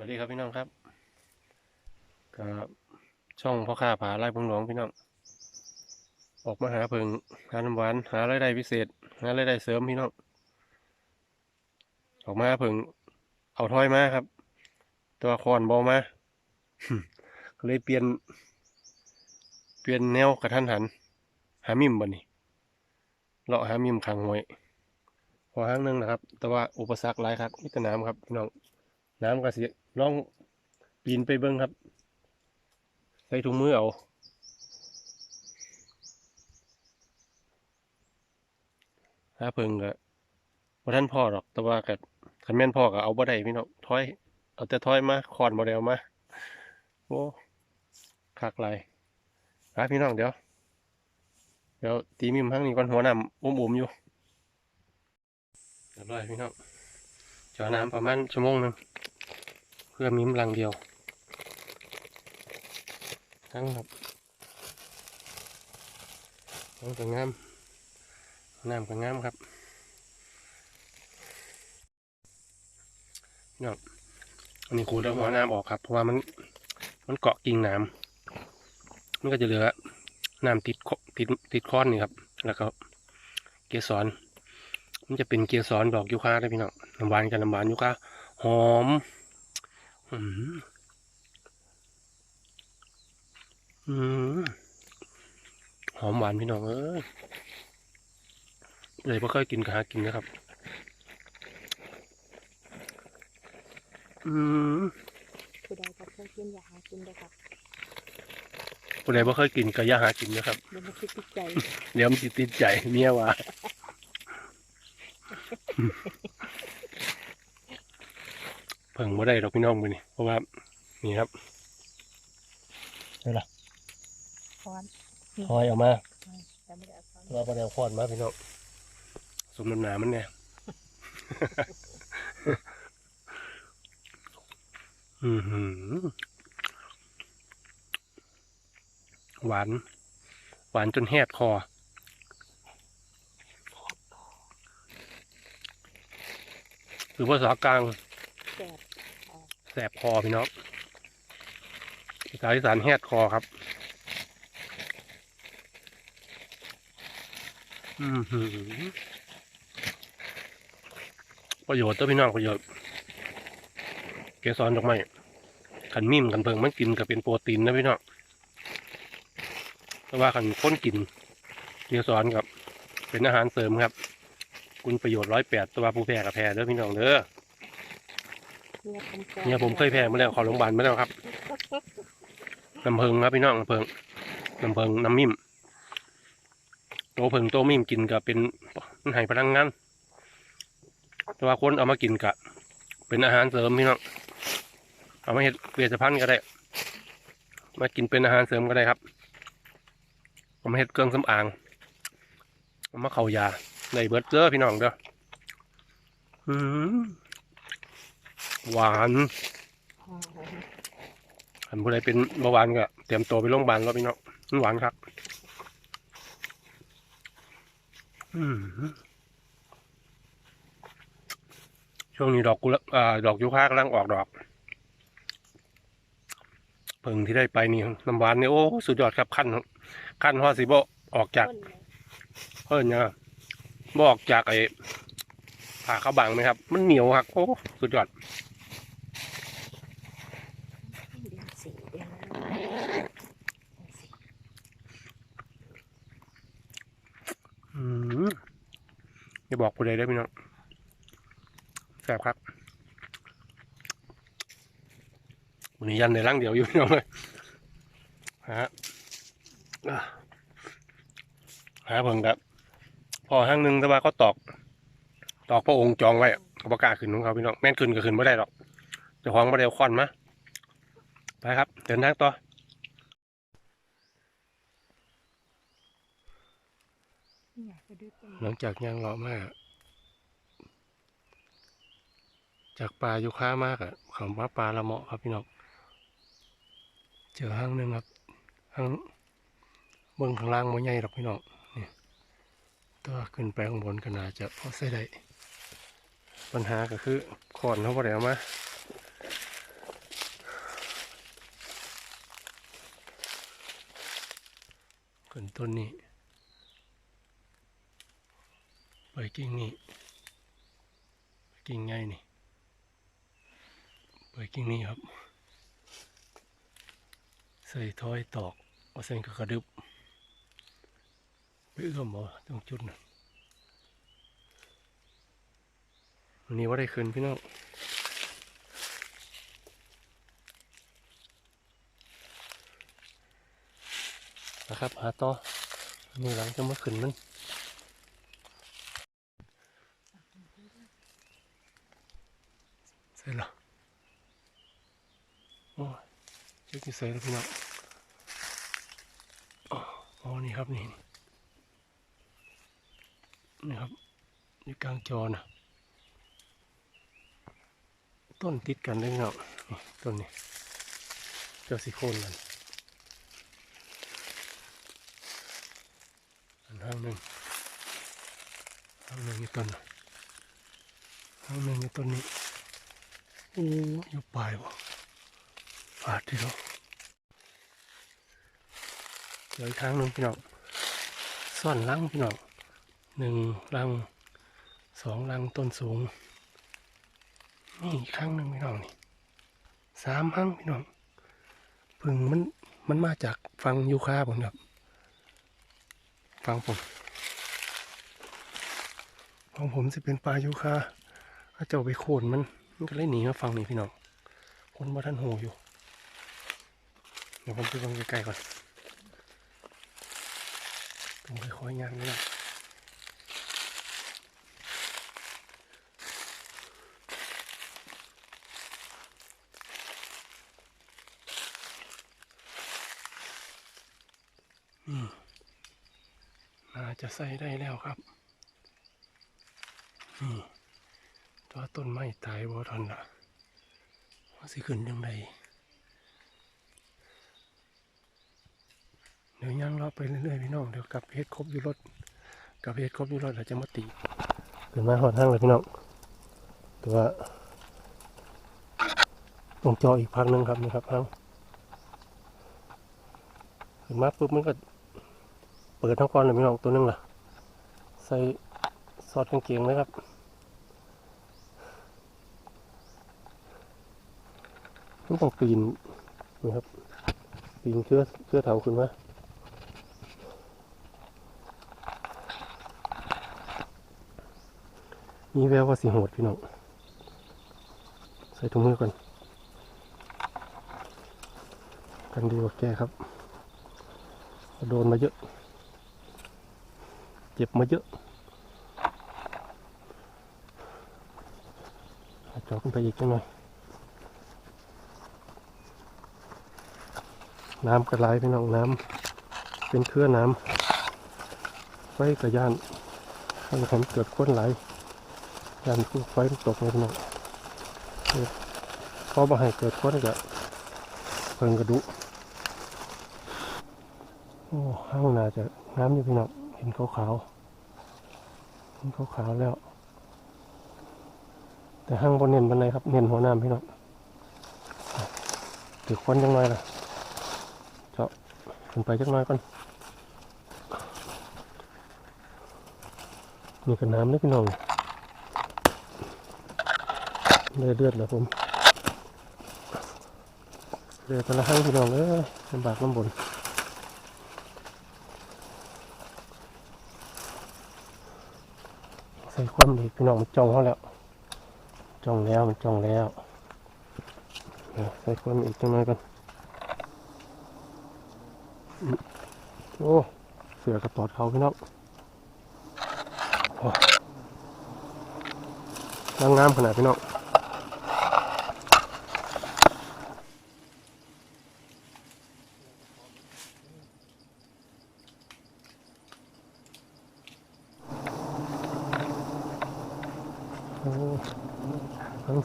วัสดีครับพี่น้องครับกับช่องพ่อค้าผาไร่พึงหลวงพี่น้อง ออกมาหาเพิงหาน้ำหวานหารายได้พิเศษ หารายได้เสริมพี่น้อง ออกมาหาเพิงเอาถ้อยมาครับ ตัวคอนบอมาก็เลยเปลี่ยน เปลี่ยนแนวกระทันหัน หามิมบ่นี่เลาะหามิมขังหวยพอห้างหนึงนะครับ แต่ว่าอุปสรรคหลายครับมิตรน้ำครับพี่น้อง น้ำก็สิลองปีนไปเบิ้งครับ ใส่ถุงมือเอาถ้าเพิ่งก็บ่ท่านพ่อหรอก แต่ว่ากับคันแม่นพ่อก็เอาบ่ได้พี่น้องถอย เอาแต่ถอยมาคอนบ่ได้เอามาโอ้คักหลายหาพี่น้องเดี๋ยว เดี๋ยวตีมิมข้างนี้ก่อนหัวน้ำอุ้มๆอยู่เรียบร้อยพี่น้องเจาะน้ำประมาณชั่วโมงหนึ่ง พื่อมิมรังเดียวทั้งครับทั้งก็งามน้ำก็งามครับนาะอันนี้ขูดแล้วหัวน้ำออกครับ เพราะว่ามันมันเกาะกิ่งน้ำมันก็จะเหลือน้ำติดติดติดค้อนนี่ครับ แล้วก็เกสรมันจะเป็นเกสรดอกยูคาได้พี่น้องน้ำหวานกับน้ำหวานยูคาหอม อืมอืมหอมหวานพี่น้องเอ้ยเลยพ่เคยกินก็หากินนะครับ อืมผู้ใดก็เคยกินอย่าหากินเลยครับผู้ใดบ่เคยกินก็อย่าหากินนะครับเดี๋ยวมันคิดติดใจเดี๋ยวมันสิติดใจเมียว่า เพิ่งบ่ได้ดอกพี่น้องมือนี่เพราะว่านี่ครับนี่ล่ะค้อนทอยออกมาแต่ไม่ได้เอาค้อนเราก็แนวคอนมาพี่น้องสมน้ำหนามันเนี่ยอือหือหวาน หวานจนแหดคอหรือภาษากลางแสบ แสบคอพี่น้องภาษาอีสานแหดคอครับอือหือประโยชน์ตัวพี่น้องประโยชน์ เกสรดอกไม้ขันมิ่มกันเพิงมันกินกับเป็นโปรตีนนะพี่น้องแต่ว่าขันค้นกิน เกสรกับ เป็นอาหารเสริมครับ คุณประโยชน์ร้อยแปดตัวผู้แพ้กับแพ้เด้อพี่น้องเด้อ เนี่ยผมเคยแพ้มาแล้วขอโรงพยาบาลมาแล้วครับน้ำเพิงครับพี่น้องน้ำเพิงน้ำเพิงน้ำมิ่มโตเพิงโตมิ่มกินกับเป็นมันให้พลังงานแต่ว่าคนเอามากินกับเป็นอาหารเสริมพี่น้องเอามาเห็ดเวชภัณฑ์ก็ได้ มากินเป็นอาหารเสริมก็ได้ครับเอามาเห็ดเครื่องสำอางเอามาเข่ายาในเบิร์ดเจอพี่น้องเด้ออืม หวานอันผู้ใดเป็นเบาหวานก็เตรียมตัวไปโรงพยาบาลแล้วพี่น้องมันหวานครับ ช่วงนี้ดอกกุหลาบดอกยูคากำลังออกดอกเพิ่งที่ได้ไปนี่น้ำหวานนี่โอ้สุดยอดครับขั้นขั้นฮอดสิบออกจากเลยเพิ่นเนี่ยบออกจากไอ้ผ่าข้าวบังไหมครับ มันเหนียวครับโอ้สุดยอด เดือนสี่เดือนสี่ อืม อย่าบอกผู้ใดได้พี่น้องแซ่บครับวันนี้ยันในร่างเดียวอยู่พี่น้องเลยฮะอะหาเพิ่งครับพอห้างหนึ่งแต่ว่าเขาตอก ตอกพระองค์จองไว้เขาประกาศขึ้นของเขาพี่น้องแม่นขึ้นก็ขึ้นไม่ได้หรอกจะของไม่ได้เอาควันมาไปครับเดินทางต่อ หลังจากยัางเลาะมาก จากป่ายุค้ามากอะ่ะของว่าปลาละเมาะครับพี่น้องเจอห้างหนึ่งครับห้างเบื้องข้างล่างมันใหญ่หรอกพี่น้องนี่ตัวขึ้นไปข้างบนขนาดจะพอใส่ได้ปัญหาก็คือขอนเขาบ่ได้เอามาขึ้นต้นนี้ ไปกิ่งนี้ไปกิ่งไงนี่ไปกิ่งนี้ครับ ใส่ถ้อยตอกเอาใส่กระดึบไปเอื้อมบ่ตรงจุดนั้นวันนี้ว่าได้คืนพี่น้องนะครับหาต่อนนี่หลังจะมาขึ้นมันใส่ละโอ้ย ใส่แล้วพี่น้องอ๋ออ๋อนี่ครับนี่นี่ครับอยู่กลางจอนะต้นติดกันเลยพี่น้องนี่ต้นนี้เจ้าสีโคนมันอันห้างหนึ่งห้างหนึ่งอยู่ต้นน่ะห้างหนึ่งอยู่ต้นนี้โอ้อยู่ปลายบ่ปาดที่เรา เดี๋ยวอีกครั้งหนึ่งพี่น้องซ่อนลังพี่น้องหนึ่งลังสองลังต้นสูงนี่อีกครั้งหนึ่งพี่น้องนี่สามห้งพี่น้องพึ่งมันมันมาจากฟังยูคาผมครับฟังผมของผมจะเป็นปลายูคาถ้าเจ้าไปโคนมันมันก็เลยหนีมาฟังนี่พี่น้องคนบ่ท่านโหอยู่เดี๋ยวผมไปฟังใกล้ๆก่อนต้อง คอยงานนี่นะอืมน่าจะใส่ได้แล้วครับ นี่ตัวต้นไม้ตายบ่ทันละว่าสิขึ้นยังไง ดี๋ยวย่างเราไปเรื่อยๆพี่น้องเดี๋ยวกลับเพชรครบอยู่รถกลับเพชรครบอยู่รถเราจะมาตีขึ้นมาหอดห้างเลยพี่น้องแต่ว่าต้องจออีกพักหนึ่งครับนะครับห้างขึ้นมาปุ๊บมันก็เปิดทั้งก้อนเลยพี่น้องตัวหนึงล่ะใส่ซอสกางเกงเลยครับนต้องปีนนี่ครับปีนเครือเครือเถาขึ้นมา มีแววว่าสีโหดพี่น้อง ใส่ถุงมือก่อน กันดีกว่าแก้ครับ โดนมาเยอะ เจ็บมาเยอะจอขึ้นไปอีกหน่อย น้ำกระไรพี่น้องน้ำเป็นเครื่อน้ำไฟกระยานให้ทำเกิดควนไหล ยานไฟมันตกเลยพี่น้องเพราะว่าให้เกิดควนก็เพิ่งกระดุโอ้ห้างน่าจะน้ำอยู่พี่น้องเห็นขาวๆเห็นขาวๆแล้ว แต่ห้างบนเน้นบันไดครับ เน้นหัวน้ำพี่น้องถือควันจังหน่อยล่ะเจาะขึ้นไปจังหน่อยก่อนนี่ก็น้ำนี่พี่น้อง เลือดเลือดแล้วผมเลือดแต่ละห้งพี่น้องเอ้ยลำบากลำบนใส่ความดีพี่น้องมันจ้องเขาแล้วจ้องแล้วมันจ้องแล้วใส่ความอีกจังหน่อยกันโอ้เสือกระตอดเขาพี่น้องนางงามขนาดพี่น้อง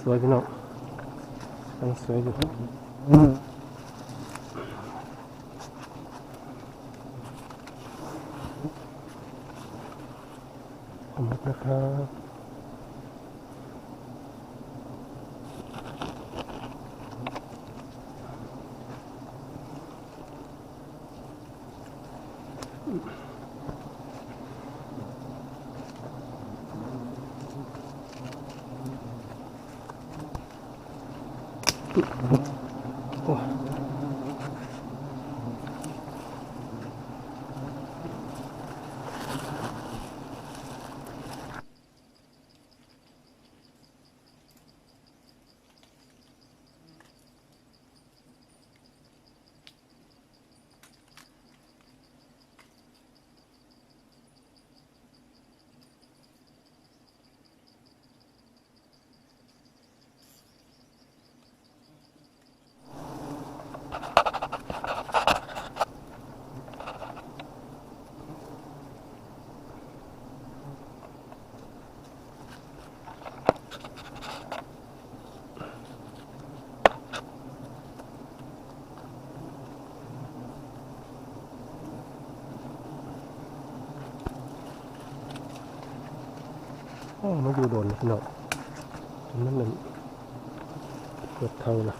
สวยพี่น้องกำลังสวยอยู่ครับขอบคุณนะครับ มาอยู่โดนพี่น้องนั่นนั่นเกือบเท่านะ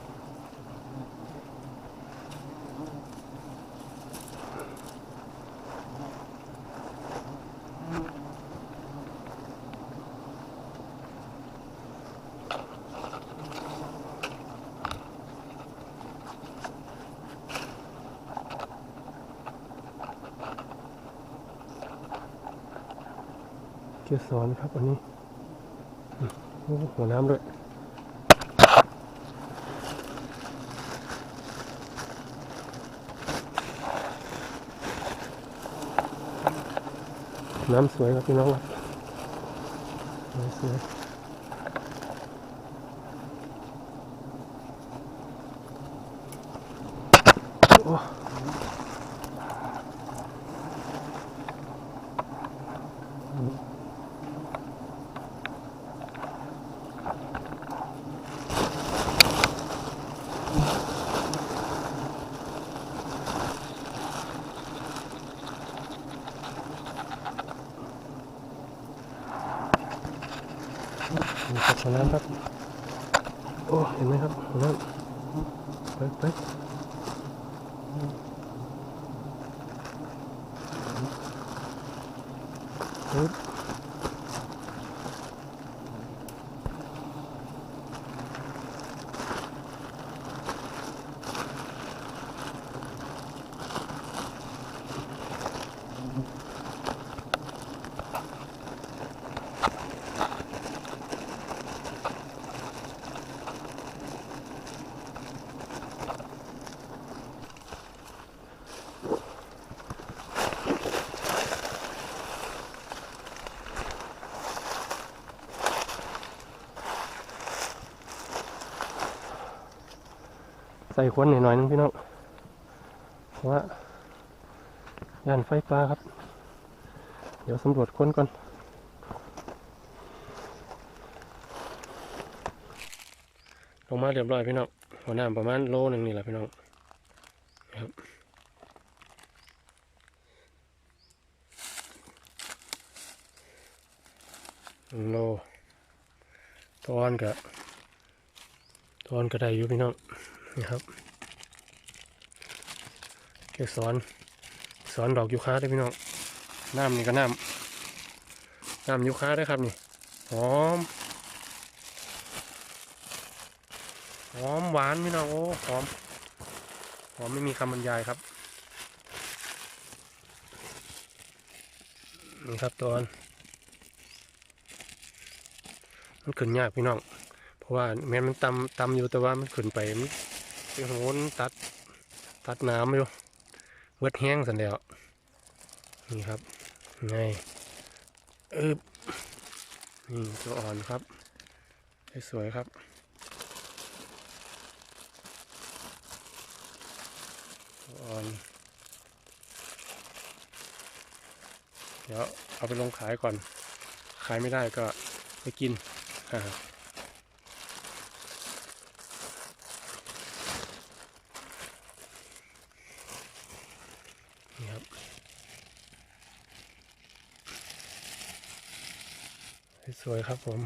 เกี่ยวสรครับอันนี้ หัวน้ำด้วยน้ำสวยครับพี่น้องครับสวย ครับหัวน้ำครับ โอ้ เห็นไหมครับหัวน้ำไปไปปึ๊บ ใส่ควันหน่อยๆนึงพี่น้องเพราะว่าย่านไฟฟ้าครับ เดี๋ยวสำรวจค้นก่อนลงมาเรียบร้อยพี่น้องหัวหน้ำประมาณโลหนึ่งนี่แหละพี่น้องครับโลตอนกับตอนก็ได้อยู่พี่น้อง นะครับเกสรสอนดอกยูคาได้พี่น้องน้ำนี่ก็น้ำน้ำยูคาได้ครับนี่หอมหอมหวานพี่น้องโอ้หอมหอมไม่มีคำบรรยายครับนี่ครับตอนมันขึ้นยากพี่น้อง เพราะว่าแม้มันตำตำอยู่แต่ว่ามันขึ้นไปมัน โหนตัดตัดน้ำอยู่เวดแห้งสันแล้วนี่ครับไงเอบนี่ตัวอ่อนครับสวยครับอ่อนเดี๋ยวเอาไปลงขายก่อน ขายไม่ได้ก็ไปกินอ่า สวยๆครับผม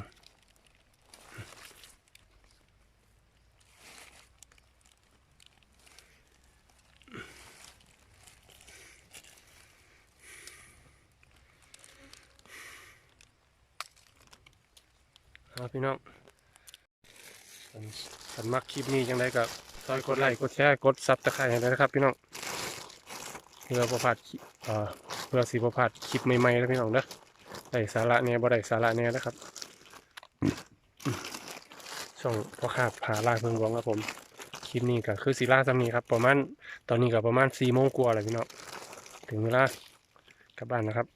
ครับพี่น้องสันมักคลิปนี้ยังไงกับซอยกดไลค์กดแชร์กดซับตะไคร้ให้นะครับ พี่น้องเพื่อประพาดเพื่อสีประพาดคลิปใหม่ๆนะพี่น้องนะ ได้สาระเนี่ยบ่ได้สาระเนี่ยนะครับช่องพ่อข้าผาลายเพิงหลวงครับผมคลิปนี้ก็คือศิลาซัมนี้ครับประมาณตอนนี้ก็ประมาณสี่โมงกว่าแล้วพี่น้องถึงเวลากลับบ้านนะครับ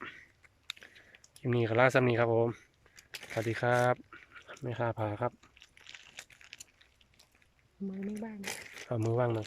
คลิปนี้ก็ลาซัมนี้ครับผมสวัสดีครับไม่ค่าผาครับมือไม่บ้านเอามือว่างหน่อย